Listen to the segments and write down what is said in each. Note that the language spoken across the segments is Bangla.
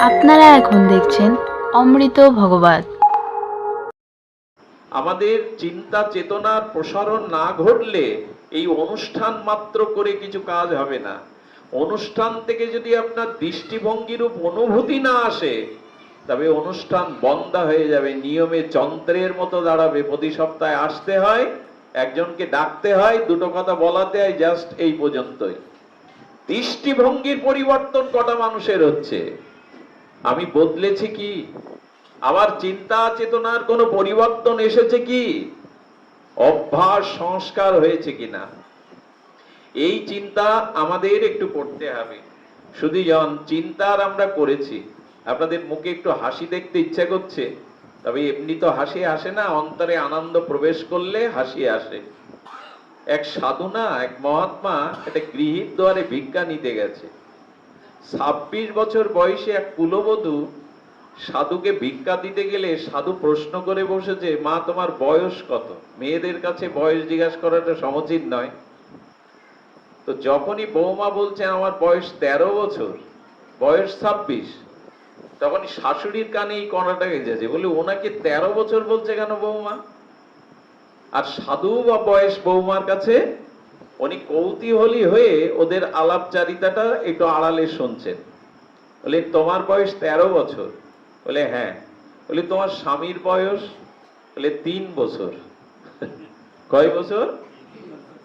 আপনারা এখন দেখছেন অমৃত ভগবত। আমাদের চিন্তা চেতনার প্রসারণ না ঘটলে এই অনুষ্ঠান মাত্র করে কিছু কাজ হবে না। অনুষ্ঠান থেকে যদি আপনার দৃষ্টিভঙ্গিরূপ অনুভূতি না আসে, তবে অনুষ্ঠান বন্ধ হয়ে যাবে। নিয়মে যন্ত্রের মতো দাঁড়াবে। প্রতি সপ্তাহে আসতে হয়, একজনকে ডাকতে হয়, দুটো কথা বলাতে হয়, জাস্ট এই পর্যন্তই। দৃষ্টিভঙ্গির পরিবর্তন কটা মানুষের হচ্ছে? আমি বদলেছি কি? আমার চিন্তা চেতনার কোনো পরিবর্তন এসেছে কি? অভ্যাস সংস্কার হয়েছে কিনা? এই চিন্তা আমাদের একটু করতে হবে। শুধু জন চিন্তার আমরা করেছি। আপনাদের মুখে একটু হাসি দেখতে ইচ্ছা করছে, তবে এমনি তো হাসি আসে না, অন্তরে আনন্দ প্রবেশ করলে হাসি আসে। এক সাধু না এক মহাত্মা, একটা গৃহীর দ্বারে ভিক্ষা নিতে গেছে। ছাব্বিশ বছর বয়সে এক কুলবধূ সাধুকে ভিক্ষা দিতে গেলে সাধু প্রশ্ন করে বসেছে, মা, তোমার বয়স কত? মেয়েদের কাছে বয়স জিজ্ঞাসা করাটা সমচিত নয়। তো যখনই বৌমা বলছে, আমার বয়স তেরো বছর, বয়স ছাব্বিশ তখনই শাশুড়ির কানে এই কণাটা গেছে বলে, ওনাকে তেরো বছর বলছে কেন বৌমা? আর সাধু বা বয়স বৌমার কাছে উনি কৌতূহলী হয়ে ওদের আলাপচারিতাটা একটু আড়ালে শুনছেন। বলে, তোমার বয়স তেরো বছর। বলে হ্যাঁ। বলে, তোমার স্বামীর বয়স? বলে, তিন বছর। কয় বছর?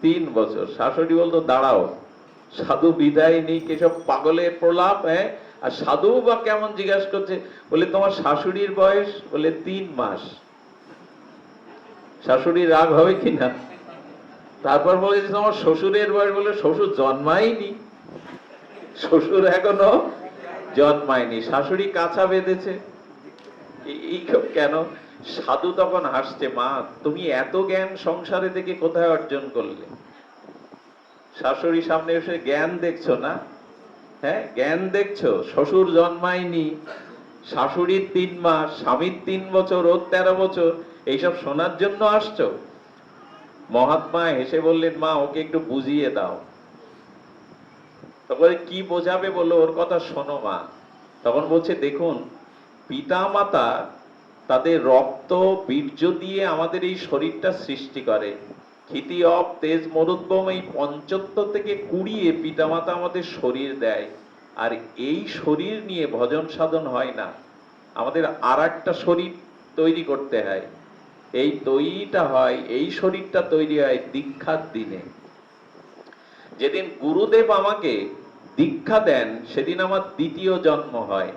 তিন বছর। শাশুড়ি বলতো, দাঁড়াও, সাধু বিদায় নেই কেসব পাগলের প্রলাপ হ্যাঁ? আর সাধু বা কেমন জিজ্ঞাসা করছে? বলে, তোমার শাশুড়ির বয়স? বলে, তিন মাস। শাশুড়ির রাগ হবে কিনা? তারপর বলে যে তোমার শ্বশুরের বয়স বলে শ্বশুর জন্মায়নি। শ্বশুর এখনও জন্মায়নি। শাশুড়ি কাঁচা বেঁধেছে। কেন? সাধু তখন হাসছে, মা, তুমি এত জ্ঞান সংসারে থেকে কোথায় অর্জন করলে? শাশুড়ি সামনে এসে, জ্ঞান দেখছ না? হ্যাঁ জ্ঞান দেখছ। শ্বশুর জন্মায়নি। শাশুড়ির তিন মাস, স্বামীর তিন বছর, ওর তেরো বছর। এইসব শোনার জন্য আসছো? মহাত্মা হেসে বললেন, মা, ওকে একটু বুঝিয়ে দাও। তারপরে কি বোঝাবে? বলল, ওর কথা শোনো, মা। তখন বলছে, দেখুন পিতা মাতা তাদের রক্ত, বীর্য দিয়ে আমাদের এই শরীরটা সৃষ্টি করে। ক্ষিতি অপ, তেজ, মরুদ্গম এই পঞ্চত্ব থেকে কুড়িয়ে পিতামাতা আমাদের শরীর দেয়। আর এই শরীর নিয়ে ভজন সাধন হয় না। আমাদের আর একটা শরীর তৈরি করতে হয়। এই তৈরিটা হয়, এই শরীরটা তৈরি হয় দীক্ষার দিনে। যেদিন গুরুদেব আমাকে দীক্ষা দেন, সেদিন আমার দ্বিতীয় জন্ম হয়।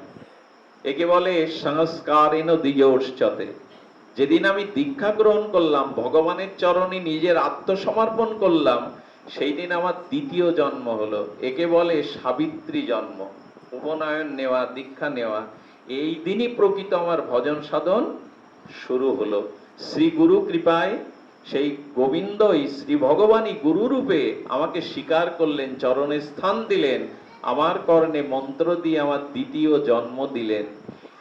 একে বলে সংস্কার এন যেদিন আমি দীক্ষা গ্রহণ করলাম, ভগবানের চরণে নিজের আত্মসমর্পণ করলাম সেই দিন আমার দ্বিতীয় জন্ম হলো। একে বলে সাবিত্রী জন্ম। উপনয়ন নেওয়া, দীক্ষা নেওয়া। এই দিনই প্রকৃত আমার ভজন সাধন শুরু হলো। শ্রী গুরু কৃপায় সেই গোবিন্দই শ্রী ভগবানই গুরু রূপে আমাকে স্বীকার করলেন, চরণে স্থান দিলেন, আমার কর্ণে মন্ত্র দিয়ে আমার দ্বিতীয় জন্ম দিলেন।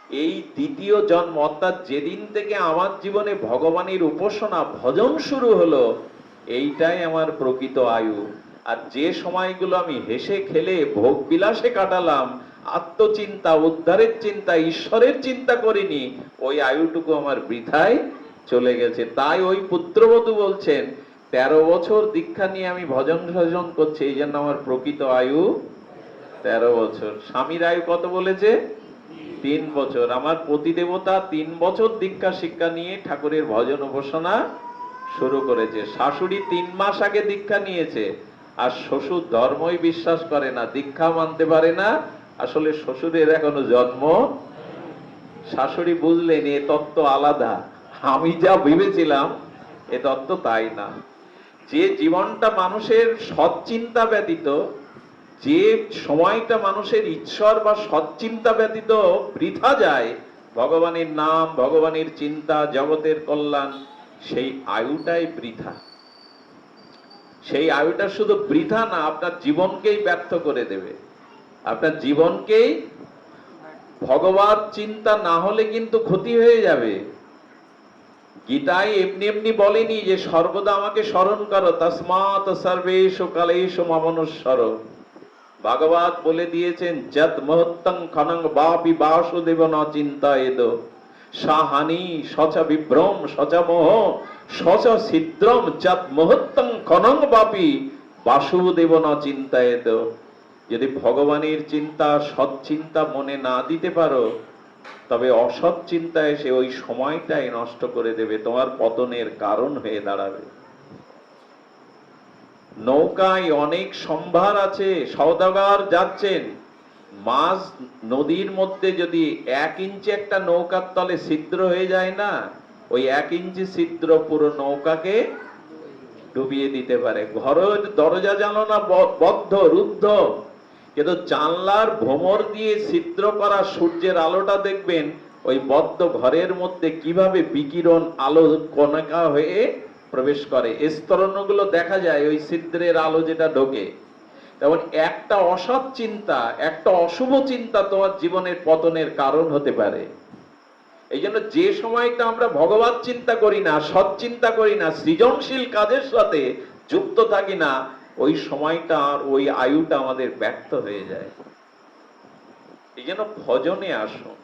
এই দ্বিতীয় জন্ম অর্থাৎ যেদিন থেকে আমার জীবনে ভগবানের উপাসনা, ভজন শুরু হলো, এইটাই আমার প্রকৃত আয়ু। আর যে সময়গুলো আমি হেসে খেলে ভোগ বিলাসে কাটালাম, আত্মচিন্তা, উদ্ধারের চিন্তা, ঈশ্বরের চিন্তা করিনি, ওই আয়ুটুকু আমার বৃথায় চলে গেছে। তাই ওই পুত্রবধূ বলছেন, তেরো বছর দীক্ষা নিয়ে আমি ভজন ভজন করছি, এই জন্য আমার প্রকৃত আয়ু তেরো বছর। স্বামীর আয়ু কত বলেছে? তিন বছর। আমার প্রতিদেবতা তিন বছর দীক্ষা শিক্ষা নিয়ে ঠাকুরের ভজন উপাসনা শুরু করেছে। শাশুড়ি তিন মাস আগে দীক্ষা নিয়েছে, আর শ্বশুর ধর্মই বিশ্বাস করে না দীক্ষা মানতে পারে না। আসলে শ্বশুরের এখনও জন্ম শাশুড়ি বুঝলেন, এ তত্ত্ব আলাদা। আমি যা ভেবেছিলাম, এ তত্ত্ব তাই না। যে জীবনটা মানুষের সৎচিন্তা ব্যতীত, যে সময়টা মানুষের ঈশ্বর বা সৎচিন্তা ব্যতীত বৃথা যায়, ভগবানের নাম, ভগবানের চিন্তা, জগতের কল্যাণ, সেই আয়ুটাই বৃথা। সেই আয়ুটা শুধু বৃথা না, আপনার জীবনকেই ব্যর্থ করে দেবে। আপনার জীবনকেই ভগবত চিন্তা না হলে কিন্তু ক্ষতি হয়ে যাবে। গীতায় এমনি এমনি বলেনি যে সর্বদা আমাকে স্মরণ করো তসমাত সর্বেশ কালেশ মমনুস্বর ভাগবত বলে দিয়েছেন যত মহত্তং খনং বাপি বাসুদেব ন চিন্তা এদ সাহানি সচ বিভ্রম সচ মোহ সচ ছিদ্রম যত মহত্তং খনং বাপি বাসুদেব ন চিন্তা এদ যদি ভগবানের চিন্তা সৎ চিন্তা মনে না দিতে পারো তবে অসৎ চিন্তা এসে ওই সময়টাই নষ্ট করে দেবে, তোমার পতনের কারণ হয়ে দাঁড়াবে। নৌকায় অনেক সম্ভার আছে, সওদাগর যাচ্ছেন। মাছ নদীর মধ্যে যদি এক ইঞ্চি একটা নৌকার তলে ছিদ্র হয়ে যায় না, ওই এক ইঞ্চি ছিদ্র পুরো নৌকাকে ডুবিয়ে দিতে পারে। ঘরের দরজা জানালা ব- বদ্ধ, রুদ্ধ। কিন্তু জানলার ভ্রমর দিয়ে ছিদ্র করা সূর্যের আলোটা দেখবেন, ওই বদ্ধ ঘরের মধ্যে কীভাবে বিকিরণ আলো কণিকা হয়ে প্রবেশ করে। স্তরণগুলো দেখা যায়, ওই ছিদ্রের আলো যেটা ঢোকে। তেমন একটা অসৎ চিন্তা, একটা অশুভ চিন্তা তোমার জীবনের পতনের কারণ হতে পারে। এই জন্য যে সময়টা আমরা ভগবত চিন্তা করি না, সৎ চিন্তা করি না, সৃজনশীল কাজের সাথে যুক্ত থাকি না ওই সময়টা আর ওই আয়ুটা আমাদের ব্যর্থ হয়ে যায়। এই জন্য ভজনে আসুন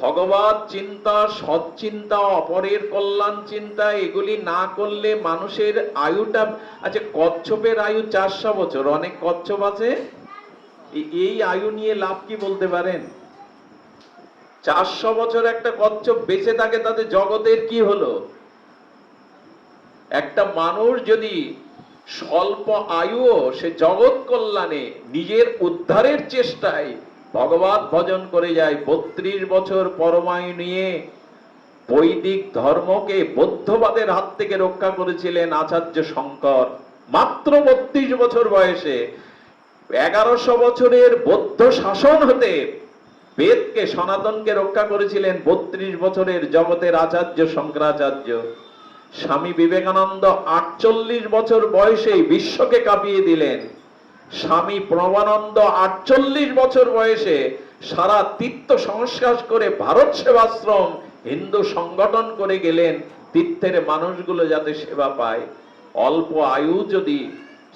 ভগবত চিন্তা, সৎ চিন্তা, অপরের কল্যাণ চিন্তা, এগুলি না করলে মানুষের আয়ুটা আচ্ছা কচ্ছপের আয়ু চারশো বছর, অনেক কচ্ছপ আছে? এই আয়ু নিয়ে লাভ কি বলতে পারেন? চারশো বছর একটা কচ্ছপ বেঁচে থাকে, তাতে জগতের কি হলো? একটা মানুষ যদি স্বল্প আয়ুও সে জগৎ কল্যাণে নিজের উদ্ধারের চেষ্টায় ভগবত ভজন করে যায়। বত্রিশ বছর পরমায়ু নিয়ে বৈদিক ধর্মকে বৌদ্ধবাদের হাত থেকে রক্ষা করেছিলেন আচার্য শঙ্কর। মাত্র বত্রিশ বছর বয়সে এগারোশো বছরের বৌদ্ধ শাসন হতে বেদকে সনাতনকে রক্ষা করেছিলেন। বত্রিশ বছরের জগতের আচার্য শঙ্করাচার্য। স্বামী বিবেকানন্দ আটচল্লিশ বছর বয়সেই বিশ্বকে কাঁপিয়ে দিলেন। স্বামী প্রমানন্দ আটচল্লিশ বছর বয়সে সারা তীর্থ সংস্কার করে ভারত সেবাশ্রম হিন্দু সংগঠন করে গেলেন। তীর্থের মানুষগুলো যাতে সেবা পায়। অল্প আয়ু যদি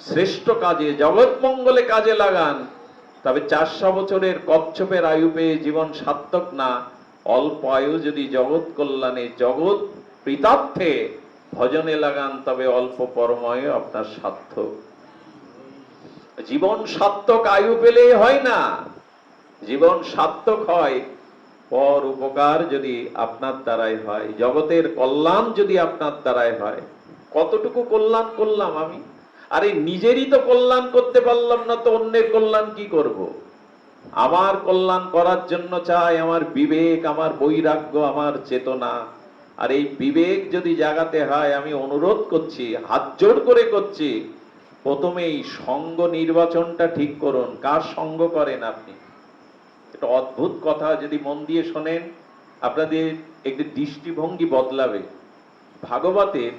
শ্রেষ্ঠ কাজে জগৎ মঙ্গলে কাজে লাগান, তবে চারশো বছরের কচ্ছপের আয়ু পেয়ে জীবন সার্থক না। অল্প আয়ু যদি জগৎ কল্যাণে, জগৎ প্রীতার্থে ভজনে লাগান, তবে অল্প পরময় আপনার সার্থক জীবন সার্থক আয়ু পেলেই হয় না। জীবন সার্থক হয়, পর উপকার যদি আপনার দ্বারাই হয়। জগতের কল্যাণ যদি আপনার দ্বারাই হয়। কতটুকু কল্যাণ করলাম আমি? আরে, নিজেরই তো কল্যাণ করতে পারলাম না তো অন্যের কল্যাণ কি করব। আমার কল্যাণ করার জন্য চাই, আমার বিবেক, আমার বৈরাগ্য, আমার চেতনা। আর এই বিবেক যদি জাগাতে হয়, আমি অনুরোধ করছি, হাত জোড় করে করছি, প্রথমেই সঙ্গ নির্বাচনটা ঠিক করুন। কার সঙ্গ করেন আপনি? এটা অদ্ভুত কথা যদি মন দিয়ে শোনেন, আপনাদের একটি দৃষ্টিভঙ্গি বদলাবে। ভাগবতের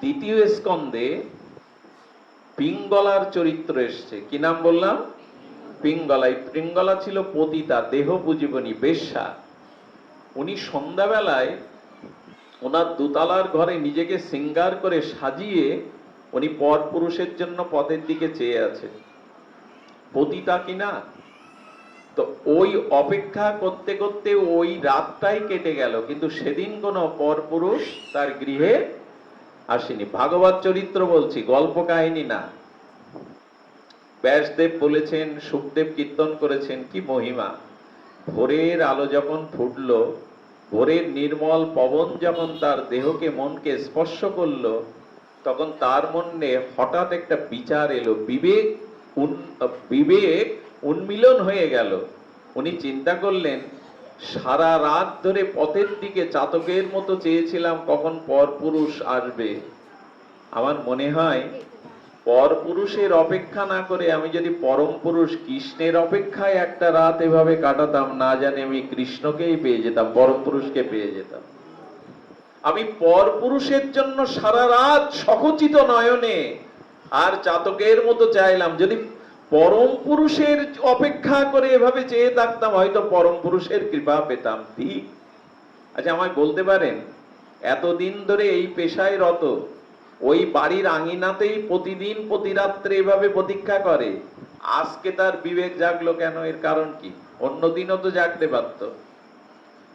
দ্বিতীয় স্কন্ধে পিঙ্গলার চরিত্র এসছে। কি নাম বললাম? পিঙ্গলা। এই পিঙ্গলা ছিল পতিতা দেহ পুজীবনী বেশ্যা। উনি সন্ধ্যাবেলায় ওনার দুতলার ঘরে নিজেকে সিঙ্গার করে সাজিয়ে উনি পর পুরুষের জন্য পথের দিকে চেয়ে আছেন। পতিতা কিনা তো ওই অপেক্ষা করতে করতে ওই রাতটাই কেটে গেল, কিন্তু সেদিন কোনো পরপুরুষ তার গৃহে আসেনি। ভাগবত চরিত্র বলছি, গল্প কাহিনী না। ব্যাসদেব বলেছেন, সুখদেব কীর্তন করেছেন, কি মহিমা। ভোরের আলো যখন ফুটলো, ভোরের নির্মল পবন যখন তার দেহকে মনকে স্পর্শ করল, তখন তার মনে হঠাৎ একটা বিচার এলো। বিবেক বিবেক উন্মিলন হয়ে গেল। উনি চিন্তা করলেন, সারা রাত ধরে পথের দিকে চাতকের মতো চেয়েছিলাম কখন পরপুরুষ আসবে। আমার মনে হয় পরপুরুষের অপেক্ষা না করে আমি যদি পরম পুরুষ কৃষ্ণের অপেক্ষায় একটা রাত এভাবে কাটাতাম, না জানি আমি কৃষ্ণকেই পেয়ে যেতাম, পরম পুরুষকে পেয়ে যেতাম। আমি পরপুরুষের জন্য সারা রাত সখচিত নয়নে আর চাতকের মতো চাইলাম, যদি পরম পুরুষের অপেক্ষা করে এভাবে চেয়ে থাকতাম, হয়তো পরম পুরুষের কৃপা পেতাম। ঠিক। আচ্ছা আমায় বলতে পারেন, এতদিন ধরে এই পেশায় রত ওই বাড়ির আঙিনাতেই প্রতিদিন প্রতি রাত্রে এভাবে প্রতীক্ষা করে। আজকে তার বিবেক জাগলো কেন? এর কারণ কি? অন্যদিনও তো জাগতে পারত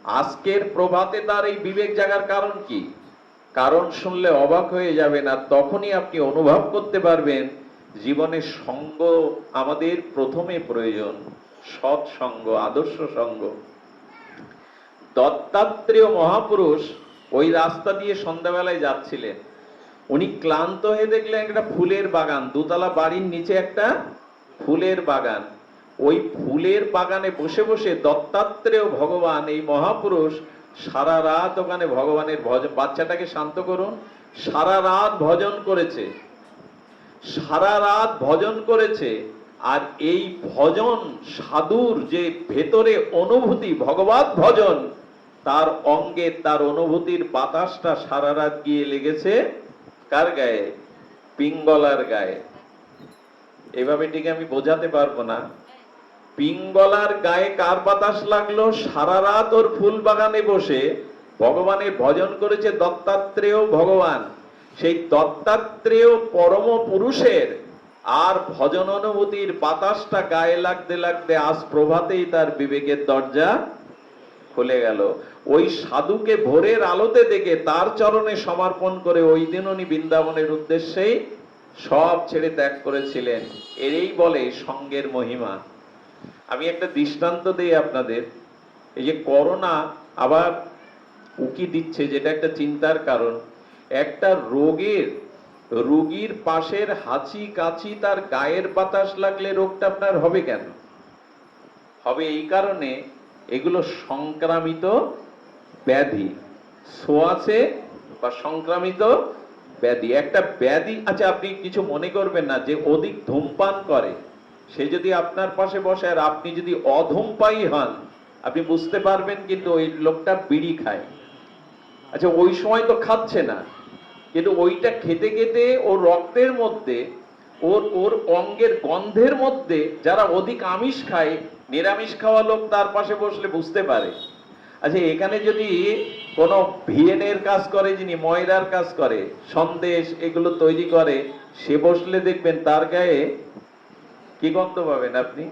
আজকের প্রভাতে তার এই বিবেক জাগার কারণ কি? কারণ শুনলে অবাক হয়ে যাবেন আর তখনই আপনি অনুভব করতে পারবেন জীবনের সঙ্গ আমাদের প্রথমে প্রয়োজন, সৎ সঙ্গ, আদর্শ সঙ্গ। দত্তাত্রেয় মহাপুরুষ ওই রাস্তা দিয়ে সন্ধ্যাবেলায় যাচ্ছিলেন। উনি ক্লান্ত হয়ে দেখলেন একটা ফুলের বাগান। দোতলা বাড়ির নিচে একটা ফুলের বাগান। ওই ফুলের বাগানে বসে বসে দত্তাত্রেয় ভগবান, এই মহাপুরুষ সারা রাত ওখানে ভগবানের ভজন বাচ্চাটাকে শান্ত করুন, সারা রাত ভজন করেছে। সারা রাত ভজন করেছে। আর এই ভজন, সাধুর যে ভেতরে অনুভূতি, ভগবত ভজন, তার অঙ্গে, তার অনুভূতির বাতাসটা সারা রাত গিয়ে লেগেছে। কার গায়ে? পিঙ্গলার গায়ে। এভাবে ঠিক আমি বোঝাতে পারব না। পিঙ্গলার গায়ে কার বাতাস লাগল? সারা রাত ওর ফুল বাগানে বসে ভগবানের ভজন করেছে দত্তাত্রেয় ভগবান। সেই দত্তাত্রেয় পরম পুরুষের আর ভজন অনুভূতির বাতাসটা গায়ে লাগতে লাগতে আজ প্রভাতেই তার বিবেকের দরজা খুলে গেল। ওই সাধুকে ভোরের আলোতে দেখে তার চরণে সমর্পণ করে ওই দিন উনি বৃন্দাবনের উদ্দেশ্যেই সব ছেড়ে ত্যাগ করেছিলেন। এরই বলে সঙ্গের মহিমা। আমি একটা দৃষ্টান্ত দিই আপনাদের। এই যে করোনা আবার উকি দিচ্ছে, যেটা একটা চিন্তার কারণ। একটা রোগের, রোগীর পাশের হাঁচি কাছি তার গায়ের বাতাস লাগলে রোগটা আপনার হবে কেন? হবে এই কারণে এগুলো সংক্রামিত ব্যাধি। ছোঁয়াচে বা সংক্রামিত ব্যাধি। একটা ব্যাধি আচ্ছা আপনি কিছু মনে করবেন না, যে অধিক ধূমপান করে, সে যদি আপনার পাশে বসে আর আপনি যদি অধূমপায়ী হন, আপনি বুঝতে পারবেন কিন্তু ওই লোকটা বিড়ি খায়। আচ্ছা ওই সময় তো খাচ্ছে না, কিন্তু ওইটা খেতে খেতে ওর রক্তের মধ্যে, ওর ওর অঙ্গের গন্ধের মধ্যে যারা অধিক আমিষ খায় নিরামিষ খাওয়া লোক তার পাশে বসলে বুঝতে পারে। আচ্ছা এখানে যদি কোনো ভিএনের কাজ করে, যিনি ময়দার কাজ করে, সন্দেশ এগুলো তৈরি করে, সে বসলে দেখবেন তার গায়ে কি গন্ধ পাবেন আপনি?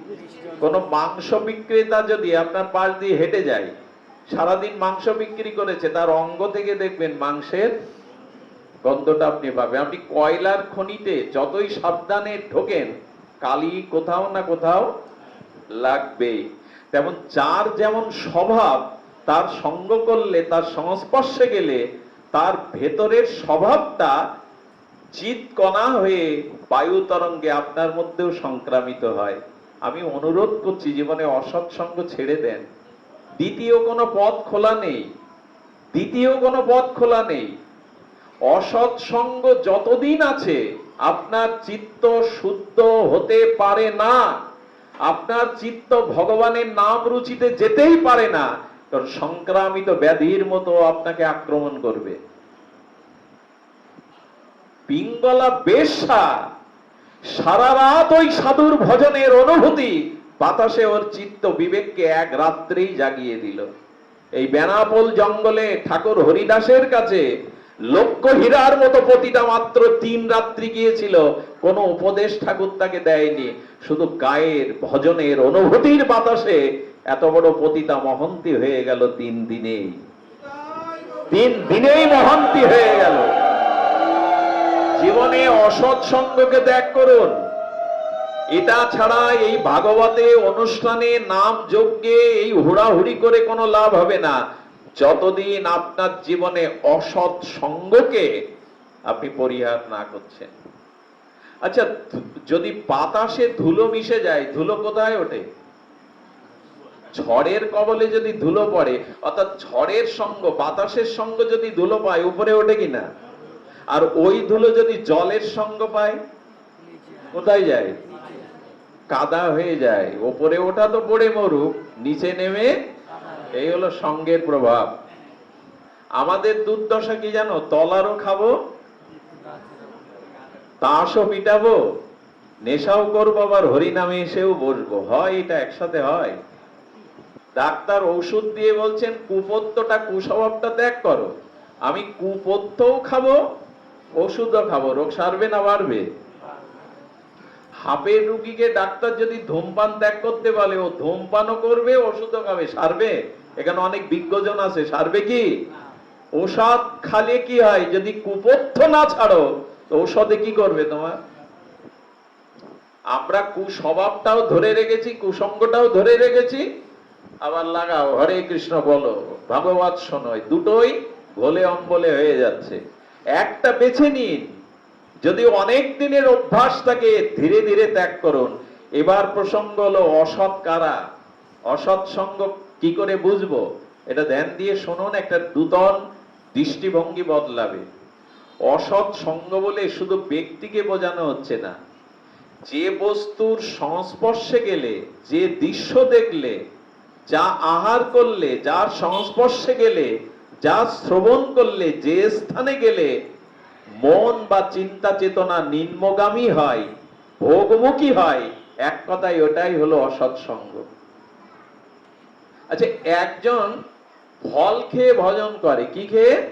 কোন মাংস বিক্রেতা যদি আপনার পাশ দিয়ে হেঁটে যায়, সারাদিন মাংস বিক্রি করেছে, তার অঙ্গ থেকে দেখবেন মাংসের গন্ধটা আপনি পাবেন। আপনি কয়লার খনিতে যতই সাবধানে ঢোকেন, কালি কোথাও না কোথাও লাগবে। তেমন যার যেমন স্বভাব, তার সঙ্গ করলে, তার সংস্পর্শে গেলে, তার ভেতরের স্বভাবটা চিৎকণা হয়ে বায়ু তরঙ্গে আপনার মধ্যেও সংক্রামিত হয়। আমি অনুরোধ করছি, জীবনে অসৎসঙ্গ ছেড়ে দেন। দ্বিতীয় কোনো পথ খোলা নেই। দ্বিতীয় কোনো পথ খোলা নেই। অসৎ সঙ্গ যতদিন আছে, আপনার চিত্ত শুদ্ধ হতে পারে না। আপনার চিত্ত ভগবানের নাম রুচিতে যেতেই পারে না কারণ সংক্রামিত ব্যাধির মতো আপনাকে আক্রমণ করবে। পিঙ্গলা বেশ্যা, সারা রাত ওই সাধুর ভজনের অনুভূতি, বাতাসে ওর চিত্ত বিবেককে এক রাত্রেই জাগিয়ে দিল। এই বেনাপোল জঙ্গলে ঠাকুর হরিদাসের কাছে লক্ষ্য হীরার মতো প্রতিটা মাত্র তিন রাত্রি গিয়েছিল কোনো উপদেশ ঠাকুর তাকে দেয়নি। শুধু গায়ের ভজনের অনুভূতির বাতাসে এত বড় পতিতা মহন্তি হয়ে গেল তিন দিনেই। তিন দিনেই মহন্তি হয়ে গেল। জীবনে অসৎ সঙ্গকে ত্যাগ করুন। এটা ছাড়া এই ভাগবতে অনুষ্ঠানে নাম যজ্ঞে এই হুড়াহুড়ি করে কোনো লাভ হবে না। যতদিন আপনার জীবনে অসৎ সঙ্গকে আপনি পরিহার না করছেন। আচ্ছা যদি বাতাসে ধুলো মিশে যায়, ধুলো কোথায় ওঠে? ঝড়ের কবলে যদি ধুলো পড়ে, অর্থাৎ ঝড়ের সঙ্গ, বাতাসের সঙ্গ যদি ধুলো পায়, উপরে ওঠে কিনা? আর ওই ধুলো যদি জলের সঙ্গ পায়, কোথায় যায়? কাদা হয়ে যায়। ওপরে ওঠা তো পড়ে মরুক, নিচে নেমে, এই হলো সঙ্গের প্রভাব। আমাদের দুর্দশা কি জানো? তলারও খাব তাসও পিটাবো নেশাও করব, আবার হরিনামে এসেও বসবো। হয় এটা একসাথে হয়? ডাক্তার ওষুধ দিয়ে বলছেন কুপত্তটা কুস্বভাবটা ত্যাগ করো। আমি কুপত্তও খাব, ওষুধও খাব, রোগ সারবে না, বাড়বে। হাপের রুগীকে ডাক্তার যদি ধূমপান ত্যাগ করতে বলে, ও ধূমপানও করবে, ওষুধও খাবে, সারবে? এখানে অনেক বিজ্ঞজন আছে, সারবে কি? ওষুধ খালে কি হয়? যদি কুপথ্য না ছাড়ো ঔষধে কি করবে তোমার? আমরা কুস্বভাবটাও ধরে রেখেছি কুসঙ্গটাও ধরে রেখেছি। আবার লাগাও, হরে কৃষ্ণ বলো, ভাগবত শোনোয় দুটোই গোলে অম্বলে হয়ে যাচ্ছে। একটা বেছে নিন, যদি অনেক দিনের অভ্যাস থাকে, ধীরে ধীরে ত্যাগ করুন। এবার প্রসঙ্গ হলো, অসৎ কারা? অসৎ সঙ্গ কি করে বুঝব? এটা ধ্যান দিয়ে শুনুন, একটা নূতন দৃষ্টিভঙ্গি বদলাবে। অসৎ সঙ্গ বলে শুধু ব্যক্তিকে বোঝানো হচ্ছে না। যে বস্তুর সংস্পর্শে গেলে, যে দৃশ্য দেখলে, যা আহার করলে, যার সংস্পর্শে গেলে, যা শ্রবণ করলে, যে স্থানে গেলে, মন বা চিন্তা চেতনা নিম্নগামী হয়, ভোগমুখী হয়। এক কথায় ওটাই হলো অসৎসঙ্গ আচ্ছা একজন ফল খেয়ে ভজন করে, কি খেয়ে?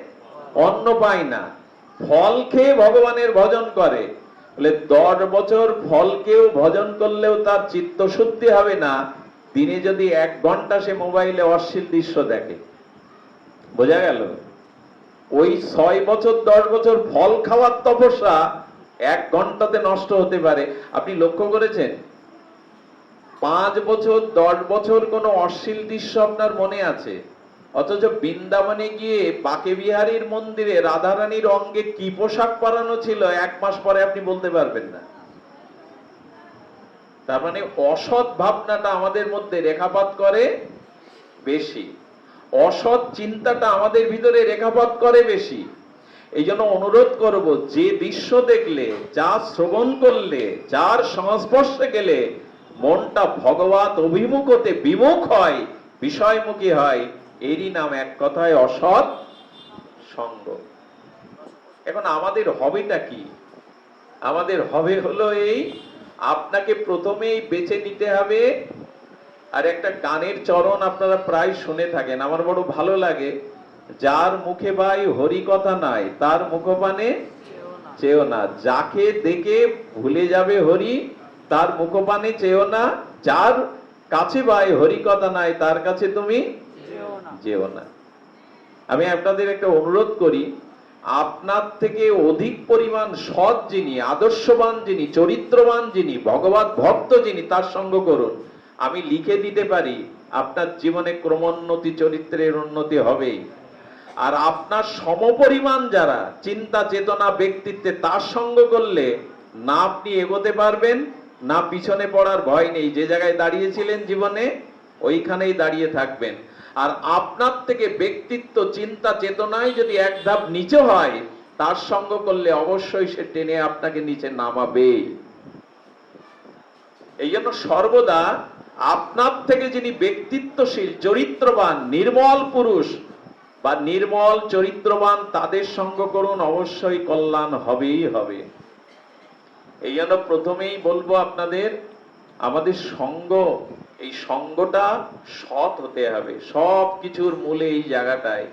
অন্ন পায় না। ফল খেয়ে ভগবানের ভজন করে। বলে, দশ বছর ফল ফলকেও ভজন করলেও তার চিত্ত শুদ্ধি হবে না। দিনে যদি এক ঘণ্টা সে মোবাইলে অশ্লীল দৃশ্য দেখে। বোঝা গেল? ওই ছয় বছর, দশ বছর ফল খাওয়ার তপস্যা এক ঘন্টাতে নষ্ট হতে পারে। আপনি লক্ষ্য করেছেন? পাঁচ বছর, দশ বছর কোনো অশ্লীল দৃশ্য আপনার মনে আছে? অথচ বৃন্দাবনে গিয়ে বাকে বিহারীর মন্দিরে রাধারানীর অঙ্গে কি পোশাক পরানো ছিল, এক মাস পরে আপনি বলতে পারবেন না। তার মানে অসৎ ভাবনাটা আমাদের মধ্যে রেখাপাত করে বেশি। অসৎ চিন্তাটা আমাদের ভিতরে রেখাপাত করে বেশি। এই জন্য অনুরোধ করব, যে দৃশ্য দেখলে, যা শ্রবণ করলে, যার সংস্পর্শে গেলে মনটা ভগবত অভিমুখ হতে বিমুখ হয়, বিষয়মুখী হয় এরই নাম এক কথায় অসৎ সঙ্গ। এখন আমাদের হবেটা কি? আমাদের হবে হলো এই আপনাকে প্রথমেই বেছে নিতে হবে। আর একটা গানের চরণ আপনারা প্রায় শুনে থাকেন, আমার বড় ভালো লাগে। যার মুখে ভাই হরি কথা নাই, তার মুখপানে চেও না। যাকে দেখে ভুলে যাবে হরি, তার মুখপানে চেও না। যার কাছে ভাই হরি কথা নাই, তার কাছে তুমি যেও না। আমি আপনাদের একটা অনুরোধ করি, আপনার থেকে অধিক পরিমাণ সৎ যিনি, আদর্শবান যিনি, চরিত্রবান যিনি, ভগবত ভক্ত যিনি, তার সঙ্গ করুন। আমি লিখে দিতে পারি, আপনার জীবনে ক্রমোন্নতি, চরিত্রের উন্নতি হবেই। আর আপনার সমপরিমাণ যারা, চিন্তা, চেতনা, ব্যক্তিত্বে, তার সঙ্গ করলে না আপনি এগোতে পারবেন, না পিছনে পড়ার ভয় নেই। যে জায়গায় দাঁড়িয়েছিলেন জীবনে, ওইখানেই দাঁড়িয়ে থাকবেন। আর আপনার থেকে ব্যক্তিত্ব, চিন্তা চেতনায় যদি এক ধাপ নিচে হয়, তার সঙ্গ করলে অবশ্যই সে টেনে আপনাকে নিচে নামাবে। এই জন্য সর্বদা আপনার থেকে যিনি ব্যক্তিত্বশীল, চরিত্রবান, নির্মল পুরুষ বা নির্মল, চরিত্রবান, তাদের সঙ্গ করুন, অবশ্যই কল্যাণ হবেই হবে। এই জন্য প্রথমেই বলব আপনাদের, আমাদের সঙ্গ এই সঙ্গটা সৎ হতে হবে। সব কিছুর মূলে এই জায়গাটায়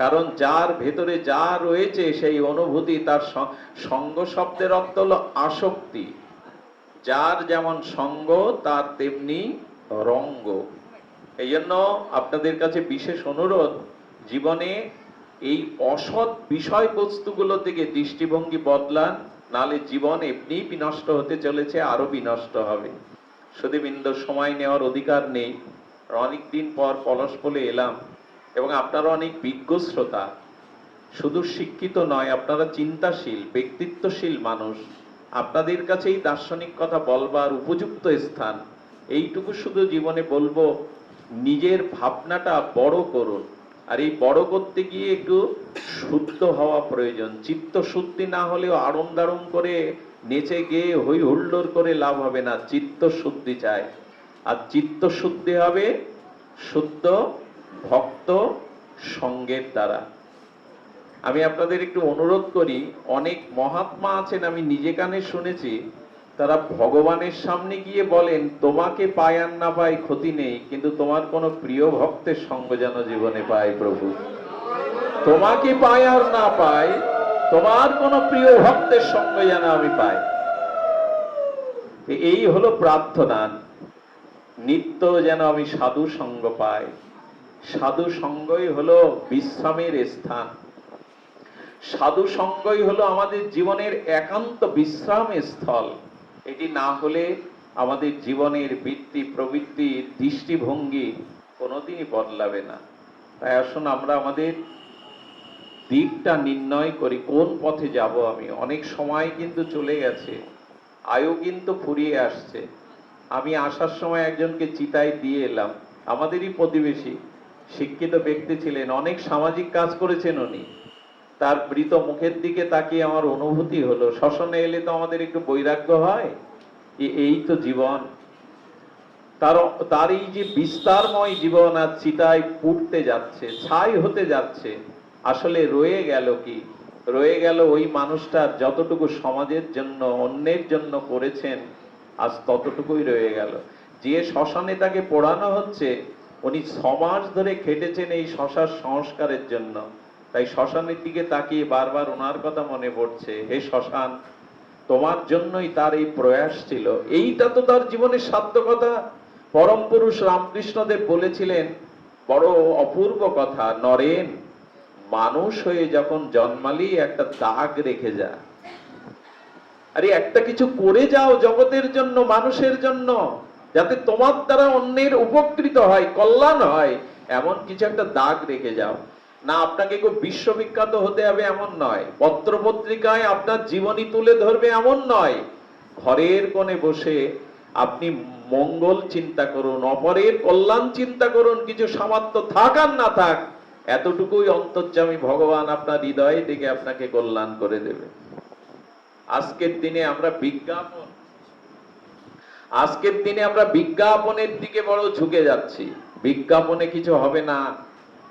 কারণ যার ভেতরে যা রয়েছে সেই অনুভূতি, তার সঙ্গ শব্দের অর্থ হল আসক্তি। যার যেমন সঙ্গ, তার তেমনি রঙ্গ। এই জন্য আপনাদের কাছে বিশেষ অনুরোধ, জীবনে এই অসৎ বিষয়বস্তুগুলো থেকে দৃষ্টিভঙ্গি বদলান, নালে জীবন এমনি বিনষ্ট হতে চলেছে আরও বিনষ্ট হবে। সুদীবৃন্দ সময় নেওয়ার অধিকার নেই। অনেকদিন পর পলস বলে এলাম, এবং আপনারা অনেক বিজ্ঞ শ্রোতা। শুধু শিক্ষিত নয়, আপনারা চিন্তাশীল, ব্যক্তিত্বশীল মানুষ। আপনাদের কাছে এই দার্শনিক কথা বলবার উপযুক্ত স্থান। এইটুকু শুধু জীবনে বলব, নিজের ভাবনাটা বড় করুন। আর এই বড় করতে গিয়ে একটু শুদ্ধ হওয়া প্রয়োজন। চিত্ত শুদ্ধি না হলেও আড়ম দাড়ম করে নেচে গিয়ে হই হুল্লোড় করে লাভ হবে না, চিত্ত শুদ্ধি চায় আর চিত্ত শুদ্ধি হবে শুদ্ধ ভক্ত সঙ্গের দ্বারা। আমি আপনাদের একটু অনুরোধ করি, অনেক মহাত্মা আছেন, আমি নিজে কানে শুনেছি, তারা ভগবানের সামনে গিয়ে বলেন, তোমাকে পাই আর না পাই ক্ষতি নেই, কিন্তু তোমার কোনো প্রিয় ভক্তের সঙ্গ যেন জীবনে পায় প্রভু। তোমাকে পায় আর না পাই তোমার কোন প্রিয় ভক্তের সঙ্গে যেন আমি পাই। এই হলো প্রার্থনা। নিত্য যেন আমি সাধু সঙ্গ পাই। সাধু সঙ্গই হলো বিশ্রামের স্থান। সাধু সঙ্গই হলো আমাদের জীবনের একান্ত বিশ্রাম স্থল। এটি না হলে আমাদের জীবনের বৃত্তি প্রবৃত্তি দৃষ্টিভঙ্গি কোনোদিনই বদলাবে না। তাই আসুন আমরা আমাদের দিকটা নির্ণয় করি, কোন পথে যাব আমি? অনেক সময় কিন্তু চলে গেছে, আয়ু কিন্তু ফুরিয়ে আসছে। আমি আসার সময় একজনকে চিতায় দিয়ে এলাম, আমাদেরই প্রতিবেশী, শিক্ষিত ব্যক্তি ছিলেন, অনেক সামাজিক কাজ করেছেন উনি। তার মৃত মুখের দিকে তাকিয়ে আমার অনুভূতি হলো, শ্মশানে এলে তো আমাদের একটু বৈরাগ্য হয়? এই তো জীবন। তার তার এই যে বিস্তারময় জীবন আর চিতায় পুড়তে যাচ্ছে, ছাই হতে যাচ্ছে। আসলে রয়ে গেল কি? রয়ে গেল ওই মানুষটার যতটুকু সমাজের জন্য, অন্যের জন্য করেছেন, আজ ততটুকুই রয়ে গেল। যে শ্মশানে তাকে পোড়ানো হচ্ছে, উনি সমাজ ধরে খেটেছেন এই শ্মশার সংস্কারের জন্য। তাই শ্মশানের দিকে তাকিয়ে বারবার ওনার কথা মনে পড়ছে, হে শ্মশান, তোমার জন্যই তার এই প্রয়াস ছিল। এইটা তো তার জীবনের সার্থকতা পরম পুরুষ রামকৃষ্ণদেব বলেছিলেন, বড় অপূর্ব কথা, নরেন মানুষ হয়ে যখন জন্মালি, একটা দাগ রেখে যা। আরে, একটা কিছু করে যাও জগতের জন্য, মানুষের জন্য, যাতে তোমার দ্বারা অন্যের উপকৃত হয়, কল্যাণ হয়, এমন কিছু একটা দাগ রেখে যাও। না, আপনাকে খুব বিশ্ববিখ্যাত হতে হবে এমন নয়। পত্র পত্রিকায় আপনার জীবনী তুলে ধরবে এমন নয়। ঘরের কোণে বসে আপনি মঙ্গল চিন্তা করুন, অপরের কল্যাণ চিন্তা করুন, কিছু সামর্থ্য থাক আর না থাক এতটুকুই অন্তর্যামী ভগবান আপনার হৃদয় থেকে আপনাকে কল্যাণ করে দেবে। আজকের দিনে আমরা বিজ্ঞাপন, আজকের দিনে আমরা বিজ্ঞাপনের দিকে বড় ঝুঁকে যাচ্ছি। বিজ্ঞাপনে কিছু হবে না,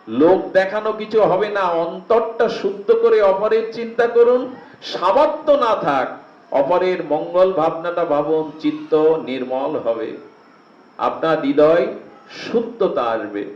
লোক দেখানো কিছু হবে না, অন্তরটা শুদ্ধ করে অপরের চিন্তা করুন, সামর্থ্য না থাক, অপরের মঙ্গল ভাবনাটা ভাবুন, চিত্ত নির্মল হবে। আপনার হৃদয় শুদ্ধতা আসবে।